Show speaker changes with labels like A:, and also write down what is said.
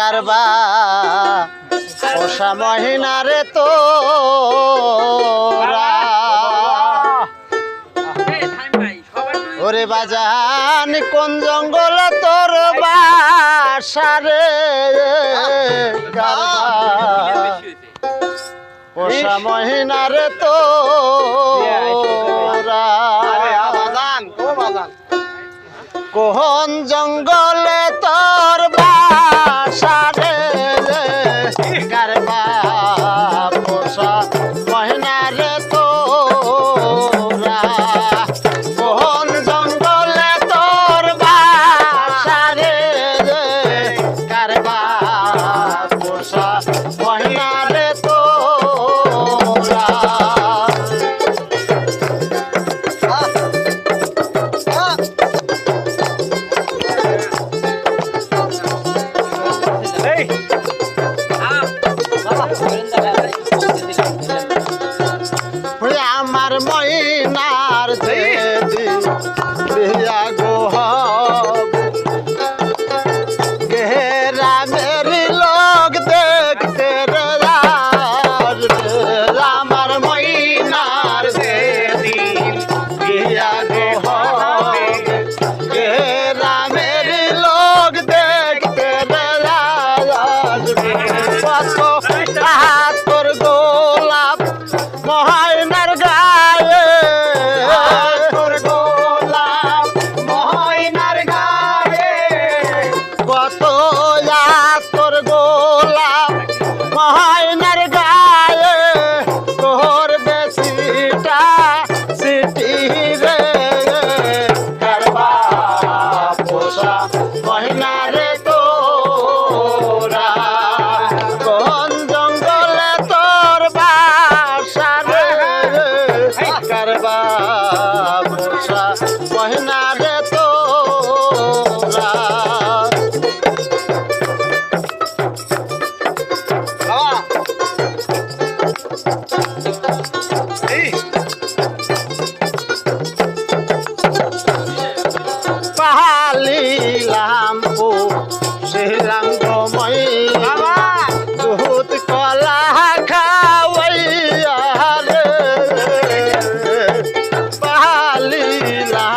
A: কারবা। ওষা মহিনা রে তো ওরে বাজান কোন জঙ্গল তোর বাসারে পোষা মহিনা রে তো কোহন জঙ্গলে Adam, my লীলাম্পু শ্রীলাঙ্গময়ী দুধ কলা খাওয়াইয়া রে পালিলা